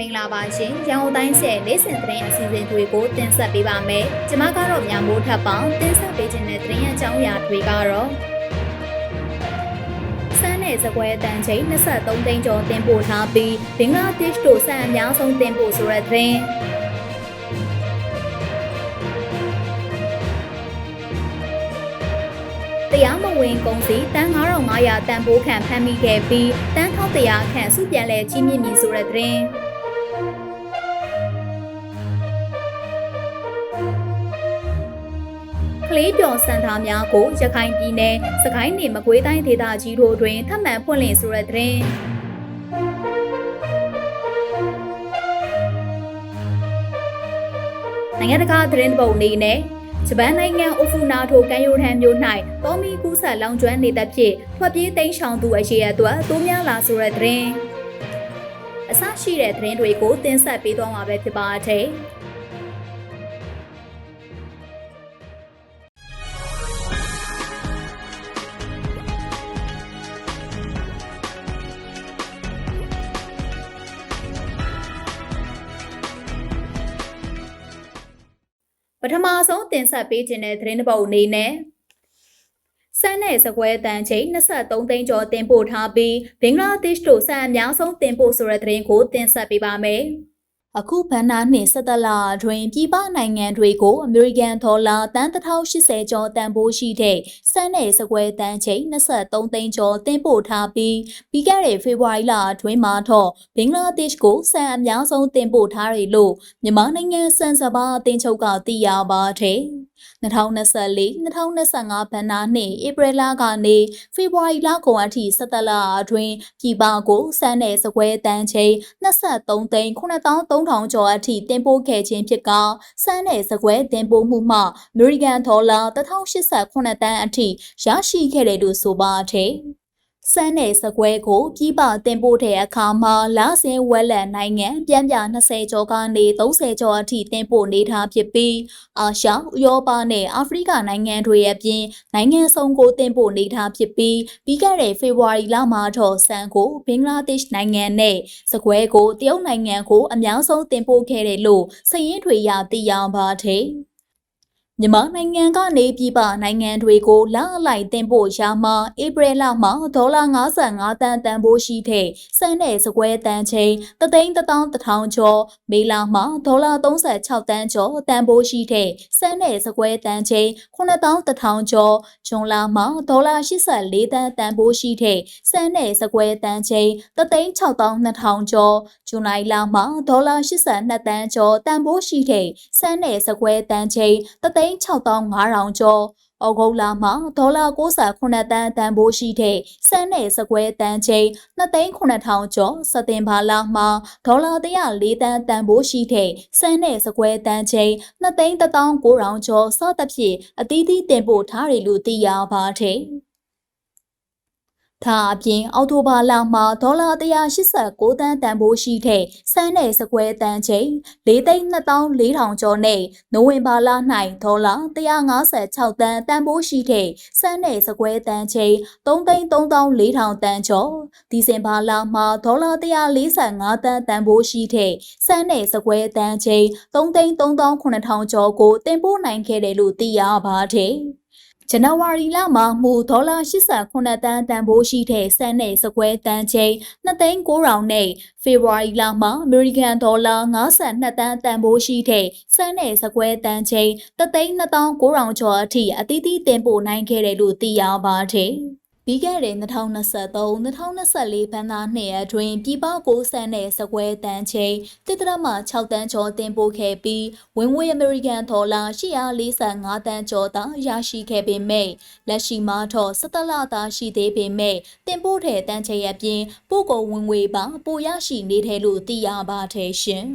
မင်္ဂလာပါရှင်ရန်ကုန်တိုင်းရဲ့နေ့စဉ်သတင်းအစီအစဉ်တွေကိုတင်ဆက်ပေးပါမယ်ကျွန်မကတော့မြမိုးထပ်ပေါင်းတင်ဆက်ပေးခြင်းတဲ့သတင်းအကြောင်းအရာတွေကတော့စမ်းနယ်စကွဲတန်ချိန်23သိန်းကျော်တင်ပို့ထားပြီးဘင်္ဂလားဒေ့ရှ်တို့ဆန်အများဆုံးတင်ပို့ဆိုတဲ့သတင်းတရားမဝင်ကုန်စည်တန်း9500တန်ဖိုးခံဖမ်းမိခဲ့ပြီးတန်း1100ခန့်စုပြန်လဲကြီးမြင့်ပြီဆိုတဲ့သတင်း ကလေးပျော်စံထားများကိုရခိုင်ပြည်နယ်စကိုင်းနယ်မကွေးတိုင်းဒေသကြီးတို့တွင်ထပ်မံဖွင့်လှစ်ဆိုတဲ့သတင်းနိုင်ငံတကာသတင်းပုံအနေနဲ့ဂျပန်နိုင်ငံအိုဖူနာထိုကန်ယိုထန်မြို့၌တောမီကူးဆက်လောင်ကျွမ်းနေတဲ့ဖြင့်ထွက်ပြေးတိမ်းရှောင်သူအရေးအတွက်တိုးများလာဆိုတဲ့သတင်းအစရှိတဲ့သတင်းတွေကိုတင်ဆက်ပေးသွားမှာပဲဖြစ်ပါတယ်။ ပထမဆုံးတင်ဆက်ပေးခြင်းတဲ့သတင်းတစ်ပုဒ်အနေနဲ့ဆန်းနယ်စကွဲတန်ချိန်23သိန်းကျော်တင်ပို့ထားပြီးဘင်္ဂလားဒေ့ရှ်တို့ဆန်အများဆုံးတင်ပို့ဆိုတဲ့သတင်းကိုတင်ဆက်ပေးပါမယ်။ အခုဘန်နာနှင့်ဆက်သက်လာတွင်ပြည်ပနိုင်ငံတွေကိုအမေရိကန်ဒေါ်လာတန်1080ကျော်တန်ဖိုးရှိတဲ့စမ်းနယ်စကွဲတန်ချိန်23သိန်းကျော်တင်ပို့ထားပြီးပြီးခဲ့တဲ့ဖေဖော်ဝါရီလအတွင်းမှာတော့ဘင်္ဂလားဒေ့ရှ်ကိုဆန်အများဆုံးတင်ပို့ထားတယ်လို့မြန်မာနိုင်ငံစံစဘာအသင်းချုပ်ကသိရပါတယ်။ 2024-2025ဘဏ္ဍာနှစ်ဧပြီလကနေဖေဖော်ဝါရီလကုန်အထိ17လအတွင်းပြည်ပကိုစမ်းနယ်စကွဲတန်းချိန်23သိန်း9300ကျော်အထိတင်ပို့ခဲ့ခြင်းဖြစ်ကစမ်းနယ်စကွဲတင်ပို့မှုမှအမေရိကန်ဒေါ်လာ1089တန်းအထိရရှိခဲ့တယ်လို့ဆိုပါတယ်။ စမ်းနယ်စကွဲကိုပြည်ပတင်ပို့တဲ့အခါမှာလာစင်ဝက်လက်နိုင်ငံပြန်ပြ20ကျော်ကနေ30ကျော်အထိတင်ပို့နေထားဖြစ်ပြီးအာရှဥရောပနဲ့အာဖရိကနိုင်ငံတွေအပြင်နိုင်ငံစုံကိုတင်ပို့နေထားဖြစ်ပြီးပြီးခဲ့တဲ့ဖေဖော်ဝါရီလမှာတော့ဆန်ကိုဘင်္ဂလားဒေ့ရှ်နိုင်ငံနဲ့စကွဲကိုတရုတ်နိုင်ငံကိုအများဆုံးတင်ပို့ခဲ့တယ်လို့စည်ရင်းတွေရသိရပါတယ်။ မြန်မာနိုင်ငံကနေပြည်ပနိုင်ငံတွေကိုလအလိုက်တင်ပို့ရာမှာဧပြီလမှာဒေါ်လာ55တန်တန်ဖိုးရှိတဲ့စံနယ်စကွဲတန်ချိန်တသိန်း1000ကျော်မေလမှာဒေါ်လာ36တန်းကျော်တန်ဖိုးရှိတဲ့စံနယ်စကွဲတန်ချိန်9000ကျော်ဂျွန်လာမှာဒေါ်လာ84တန်းတန်ဖိုးရှိတဲ့စံနယ်စကွဲတန်ချိန်တသိန်း6200ကျော်ဇွန်လလာမှာဒေါ်လာ82တန်းကျော်တန်ဖိုးရှိတဲ့စံနယ်စကွဲတန်ချိန်တသိန်း6500ကျော်။ဩဂုတ်လမှာဒေါ်လာ68တန်းတန်ဖိုးရှိတဲ့စမ်းနယ်စကွဲတန်းချိန်2,9000ကျော်စက်တင်ဘာလမှာဒေါ်လာ104တန်းတန်ဖိုးရှိတဲ့စမ်းနယ်စကွဲတန်းချိန်2,19000ကျော်စသဖြင့်အသီးသီးတင်ပို့ထားတယ်လို့သိရပါတယ်။ ဒါအပြင်အောက်တိုဘာလမှာဒေါ်လာ189တန်းတန်ဖိုးရှိတဲ့စမ်းနယ်စကွဲတန်ချိန်4,2400ကျော်နဲ့နိုဝင်ဘာလ၌ဒေါ်လာ156တန်းတန်ဖိုးရှိတဲ့စမ်းနယ်စကွဲတန်ချိန်3,3400တန်းကျော်ဒီဇင်ဘာလမှာဒေါ်လာ145တန်းတန်ဖိုးရှိတဲ့စမ်းနယ်စကွဲတန်ချိန်3,3800ကျော်ကိုတင်ပို့နိုင်ခဲ့တယ်လို့သိရပါတယ်။ ဇန်နဝါရီလမှာမူဒေါ်လာ89တန်းတန်ဖိုးရှိတဲ့စံနယ်စကွဲတန်ချိန်2,900နဲ့ဖေဖော်ဝါရီလမှာအမေရိကန်ဒေါ်လာ52တန်းတန်ဖိုးရှိတဲ့စံနယ်စကွဲတန်ချိန်3,900ကျော်အထိအသီးသီးတင်ပို့နိုင်ခဲ့တယ်လို့သိရပါတယ်။ ပြီးခဲ့တဲ့2023-2024ဘဏ္ဍာနှစ်အတွင်းပြည်ပကိုစံတဲ့စကွဲတန်ချိန်တစ်တရမှ6တန်းကျော်တင်ပို့ခဲ့ပြီးဝင်ငွေအမေရိကန်ဒေါ်လာ845တန်းကျော်သာရရှိခဲ့ပေမဲ့လက်ရှိမှာတော့17လသာရှိသေးပေမဲ့တင်ပို့တဲ့တန်းချိန်အပြင်ပို့ကုန်ဝင်ငွေပါပိုရရှိနေတယ်လို့သိရပါတယ်ရှင်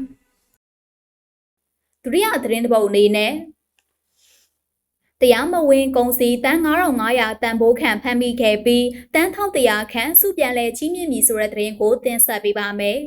ဒုတိယသတင်းတစ်ပုဒ်အနေနဲ့ တရားမဝင်ကုန်စည်တန်း9500တန်ဖိုးခန့်ဖမ်းမိခဲ့ပြီးတန်း1100ခန့်စုပြန်လဲကြီးမြင့်ပြီဆိုတဲ့သတင်းကိုတင်ဆက်ပေးပါမယ်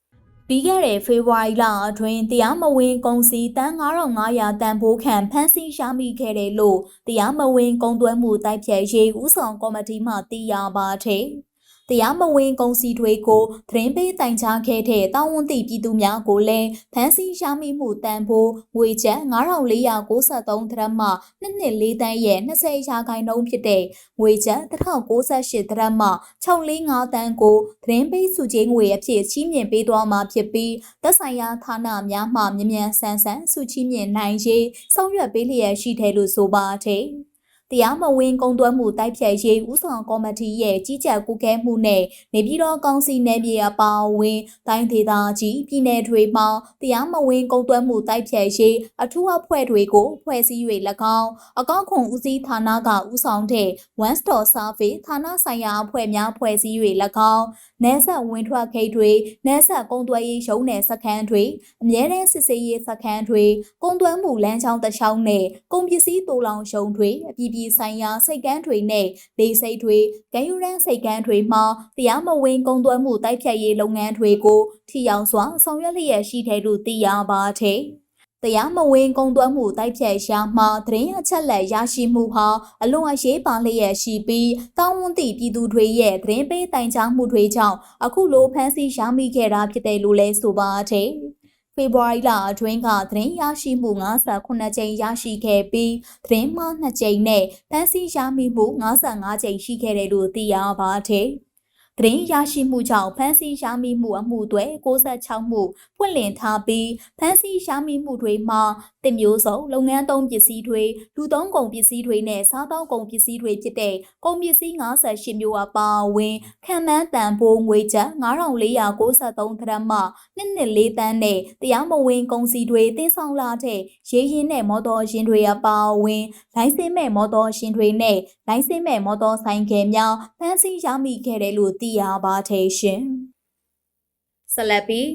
။ပြီးခဲ့တဲ့ဖေဖော်ဝါရီလအတွင်းတရားမဝင်ကုန်စည်တန်း9500တန်ဖိုးခန့်ဖမ်းဆီးရမိခဲ့တယ်လို့တရားမဝင်ကုန်သွယ်မှုတိုက်ဖျက်ရေးဦးဆောင်ကော်မတီမှသိရပါတယ်။ တရားမဝင်ကုန်စည်တွေကိုသတင်းပေးတိုင်ကြားခဲ့တဲ့တာဝန်သိပြည်သူများကိုလည်းဖမ်းဆီးရမိမှုတန်ဖိုးငွေကျပ်9493ဒရမ်မှ2.4တန်းရဲ့20ရာခိုင်နှုန်းဖြစ်တဲ့ငွေကျပ်1098ဒရမ်မှ645တန်းကိုသတင်းပေးစုချင်းငွေအဖြစ်ချီးမြှင့်ပေးသွားမှာဖြစ်ပြီးသက်ဆိုင်ရာဌာနများမှမြ мян ဆန်းဆန်းစုချီးမြှင့်နိုင်ရေးဆောင်ရွက်ပေးလျက်ရှိတယ်လို့ဆိုပါတယ်။ တရားမဝင်ကုန်သွယ်မှုတိုက်ဖျက်ရေးဦးဆောင်ကော်မတီရဲ့ကြီးကြပ်ကူကဲမှုနဲ့နေပြည်တော်ကောင်စီနယ်မြေအပါအဝင်တိုင်းဒေသကြီးပြည်နယ်တွေမှာတရားမဝင်ကုန်သွယ်မှုတိုက်ဖျက်ရေးအထူးအဖွဲ့တွေကိုဖွဲ့စည်း၍၎င်းအကောက်ခွန်ဦးစီးဌာနကဦးဆောင်တဲ့ One Stop Service ဌာနဆိုင်ရာအဖွဲ့များဖွဲ့စည်း၍၎င်းနယ်ဆက်ဝင်ထွက်ခိတ်တွေနယ်ဆက်ကုန်သွယ်ရေးရုံးနယ်စခန်းတွေအမြဲတမ်းစစ်ဆေးရေးစခန်းတွေကုန်သွယ်မှုလမ်းကြောင်းတစ်လျှောက်နဲ့ကုန်ပစ္စည်းတူလောင်ရုံတွေအပြည်ပြည်ဆိုင်ရာစိတ်ကမ်းတွေနဲ့ဒေစိတ်တွေကယူရန်စိတ်ကမ်းတွေမှာတရားမဝင်ကုန်သွယ်မှုတိုက်ဖြတ်ရေးလုပ်ငန်းတွေကိုထိရောက်စွာဆောင်ရွက်လျက်ရှိတယ်လို့သိရပါတယ်။တရားမဝင်ကုန်သွယ်မှုတိုက်ဖြတ်ရှာမှာသတင်းအချက်လက်ရရှိမှုဟာအလွန်အရေးပါလျက်ရှိပြီးတောင်းဝန်သည့်ပြည်သူတွေရဲ့သတင်းပေးတိုင်ကြားမှုတွေကြောင့်အခုလိုဖမ်းဆီးရမိခဲ့တာဖြစ်တယ်လို့လည်းဆိုပါတယ်။ ဖေဖော်ဝါရီလအတွင်းကသတင်းရရှိမှု58ကြိမ်ရရှိခဲ့ပြီးသတင်းမှား2ကြိမ်နဲ့ဖမ်းဆီးရမိမှု55ကြိမ်ရှိခဲ့တယ်လို့သိရပါတယ်။သတင်းရရှိမှုကြောင့်ဖမ်းဆီးရမိမှုအမှုတွေ66မှုဖွင့်လှစ်ထားပြီးဖမ်းဆီးရမိမှုတွေမှာ တင်မျိုးစုံလုပ်ငန်းသုံးပစ္စည်းတွေလူသုံးကုန်ပစ္စည်းတွေနဲ့စားသောက်ကုန်ပစ္စည်းတွေဖြစ်တဲ့ကုန်ပစ္စည်း58မျိုးအပါအဝင်ခံမှန်းတန်ဖိုးငွေကျပ်9493ဒရမ်မှ2.4တန်းနဲ့တရားမဝင်ကုန်စည်တွေတင်ဆောင်လာတဲ့ရေရင်နဲ့မော်တော်ယာဉ်တွေအပါအဝင်လိုင်စင်မဲ့မော်တော်ယာဉ်တွေနဲ့လိုင်စင်မဲ့မော်တော်ဆိုင်ကယ်များဖမ်းဆီးရမိခဲ့တယ်လို့သိရပါတယ်ရှင်။ဆက်လက်ပြီး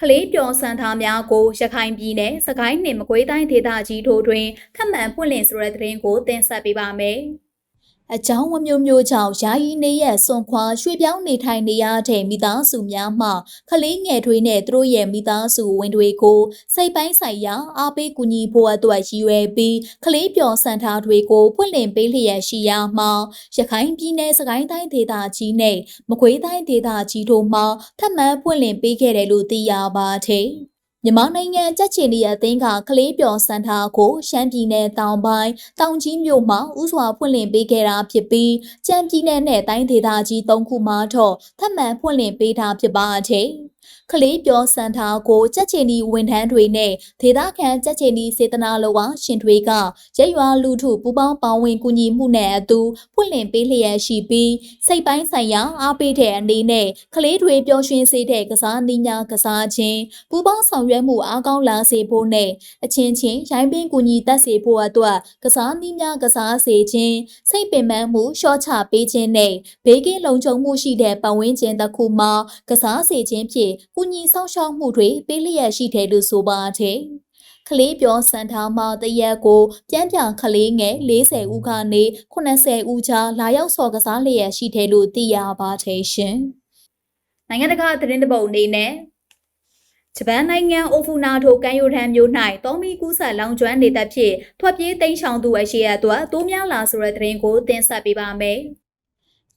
ကလေးပျော်စံထားများကိုရခိုင်ပြည်နယ်စကိုင်းနှင့်မကွေးတိုင်းဒေသကြီးတို့တွင်ခန့်မှန်ပွင့်လင်းဆိုတဲ့သတင်းကိုတင်ဆက်ပေးပါမယ်။ အကြောင်းမျိုးမျိုးကြောင့်ယာယီနေရဆွန်ခွာရွှေပြောင်းနေထိုင်နေရတဲ့မိသားစုများမှကလေးငယ်တွေနဲ့သူတို့ရဲ့မိသားစုဝင်တွေကိုစိတ်ပိုင်းဆိုင်ရာအားပေးကူညီဖို့အတွက်ရည်ရွယ်ပြီးကလေးပျော်စံထားတွေကိုဖွင့်လှစ်ပေးလျက်ရှိရာမှာရခိုင်ပြည်နယ်စကိုင်းတိုင်းဒေသကြီးနဲ့မကွေးတိုင်းဒေသကြီးတို့မှထပ်မံဖွင့်လှစ်ပေးခဲ့တယ်လို့သိရပါတယ်။ မြန်မာနိုင်ငံကြက်ချင်လီအသင်းကကလေးပျော်စံထားကိုရှမ်းပြည်နယ်တောင်ပိုင်းတောင်ကြီးမြို့မှာဥစွာဖွင့်လှစ်ပေးခဲ့တာဖြစ်ပြီးကြံပြည်နယ်နဲ့တိုင်းဒေသကြီး၃ခုမှာတော့ထပ်မံဖွင့်လှစ်ပေးတာဖြစ်ပါတယ်။ ကလေးပြောစံထားကိုကြက်ချင်ဒီဝန်ထမ်းတွေနဲ့ဒေသခံကြက်ချင်ဒီစေတနာလောကရှင်တွေကရက်ရွာလူထုပူပေါင်းပါဝင်ကူညီမှုနဲ့အတူဖွင့်လှစ်ပေးလျက်ရှိပြီးစိတ်ပိုင်းဆိုင်ရာအားပေးတဲ့အနေနဲ့ကလေးတွေပျော်ရွှင်စေတဲ့ကစားနည်းများကစားခြင်းပူပေါင်းဆောင်ရွက်မှုအားကောင်းလာစေဖို့နဲ့အချင်းချင်းရိုင်းပင်းကူညီတတ်စေဖို့အတွက်ကစားနည်းများကစားစေခြင်းစိတ်ပင်ပန်းမှုလျှော့ချပေးခြင်းနဲ့ဘေးကင်းလုံခြုံမှုရှိတဲ့ပတ်ဝန်းကျင်တစ်ခုမှာကစားစေခြင်းဖြင့်ကူညီဆောင်ရှောက်မှုတွေပေးလျက်ရှိတယ်လို့ဆိုပါတယ်။ကလေးပြောစံထားမှာတရက်ကိုပြန်းပြကလေးငယ်40ဦးကနေ80ဦးကြားလာရောက်စော်ကစားလျက်ရှိတယ်လို့သိရပါတယ်ရှင်။နိုင်ငံတကာသတင်းတပုတ်အနေနဲ့ဂျပန်နိုင်ငံအိုဖူနာထိုကန်ယိုထန်မြို့၌တောမီကူးဆက်လောင်ကျွမ်းနေတဲ့ဖြစ်ထွက်ပြေးတိမ်းရှောင်သူအရှိရအတွက်တိုးများလာဆိုတဲ့သတင်းကိုတင်ဆက်ပေးပါမယ်။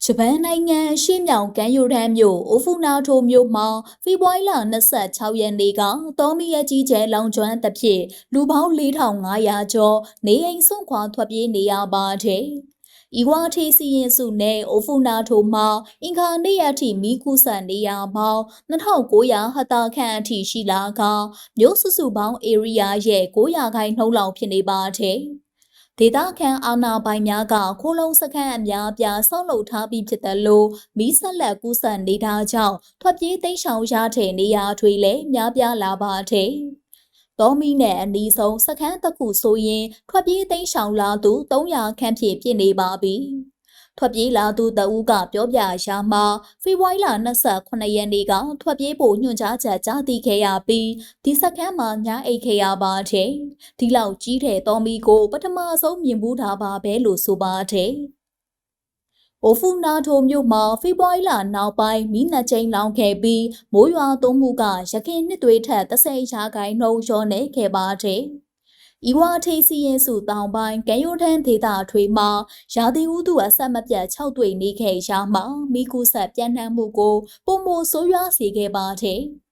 ဂျပန်နိုင်ငံရှေ့မြောင်ကမ်းရိုးတန်းမြို့အိုဖူနာထိုမြို့မှာဖေဖော်ဝါရီလ26ရက်နေ့ကတောမီရဲ့ကြီးကျယ်လောင်ကျွမ်းသဖြင့်လူပေါင်း4500ကျော်နေအိမ်ဆုံးခွာထွက်ပြေးနေရပါတယ်။ဤဝါထေစီရင်စုနဲ့အိုဖူနာထိုမှာအင်္ဂါနေ့အထိမိကူဆန်နေရပေါင်း2900ဟတာခန့်အထိရှိလာကမြို့စုစုပေါင်း area ရဲ့900ခိုင်နှုန်းလောက်ဖြစ်နေပါတယ်။ ဒေသခံအာဏာပိုင်များကခိုးလုံစခန်းအများပြားဆောက်လုပ်ထားပြီးဖြစ်တယ်လို့မီးဆက်လက်ကူးစက်နေတာကြောင့်ထွက်ပြေးသိမ်းရှောင်ရတဲ့နေရာတွေလည်းများပြားလာပါတယ်။တော်မီနဲ့အနီးဆုံးစခန်းတစ်ခုဆိုရင်ထွက်ပြေးသိမ်းရှောင်လာသူ300ခန့်ဖြစ်ဖြစ်နေပါပြီ။ ထွက်ပြေးလာသူတဦးကပြောပြရာမှာဖေဖော်ဝါရီလ28ရက်နေ့ကထွက်ပြေးဖို့ညွှန်ကြားချက်ကြားသိခဲ့ရပြီးဒီစခန်းမှာညာအိတ်ခဲ့ရပါတယ်။ဒီလောက်ကြီးတဲ့တော်မီကို ပထမဆုံးမြင်ဘူးတာပါပဲလို့ဆိုပါတယ်။အိုဖူနာထိုမြို့မှာဖေဖော်ဝါရီလနောက်ပိုင်းမိနစ်ချိန်လောင်ခဲ့ပြီးမိုးရွာသွန်းမှုကရခင်နှစ်တွေထက်30ရာခိုင်နှုန်းကျော်နေခဲ့ပါတယ်။ ဤဝါထိစီရင်စုတောင်ပိုင်းကံရိုထန်းဒေသထွေမှာရာသီဥတုအဆက်မပြတ်၆တွေ့နေခဲ့ရာမှာမိကူဆက်ပြန့်နှံ့မှုကိုပုံမဆိုးရွားစေခဲ့ပါတယ်။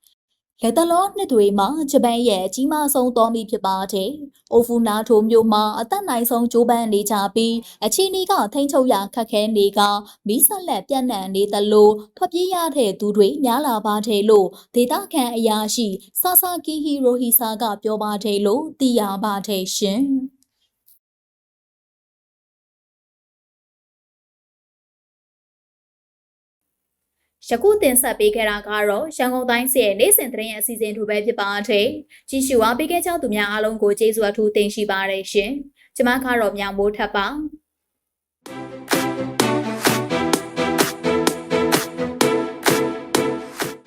လက်တလောနှစ်တွေမှာဂျပန်ရဲ့အကြီးမားဆုံးတော်မီဖြစ်ပါတယ်။အိုဖူနာထိုမြို့မှာအသက်နိုင်ဆုံးဂျိုးပန်းနေကြပြီးအချီနီကထိန်းချုပ်ရခက်ခဲနေကမီးဆက်လက်ပြန့်နှံ့နေသလိုထွက်ပြေးရတဲ့သူတွေများလာပါတယ်လို့ဒေတာခန်အရာရှိဆာဆာကီဟီရိုဟီဆာကပြောပါတယ်လို့သိရပါတယ်ရှင်။ ယခုတင်ဆက်ပေးခဲ့တာကတော့ရန်ကုန်တိုင်းစီရဲ့နေ့စဉ်သတင်းအစီအစဉ်ထူပဲဖြစ်ပါတယ်။ကြည့်ရှုအားပေးခဲ့ကြသူများအားလုံးကိုကျေးဇူးအထူးတင်ရှိပါတယ်ရှင်။ကျွန်မကတော့မြောင်မိုးထပ်ပါ။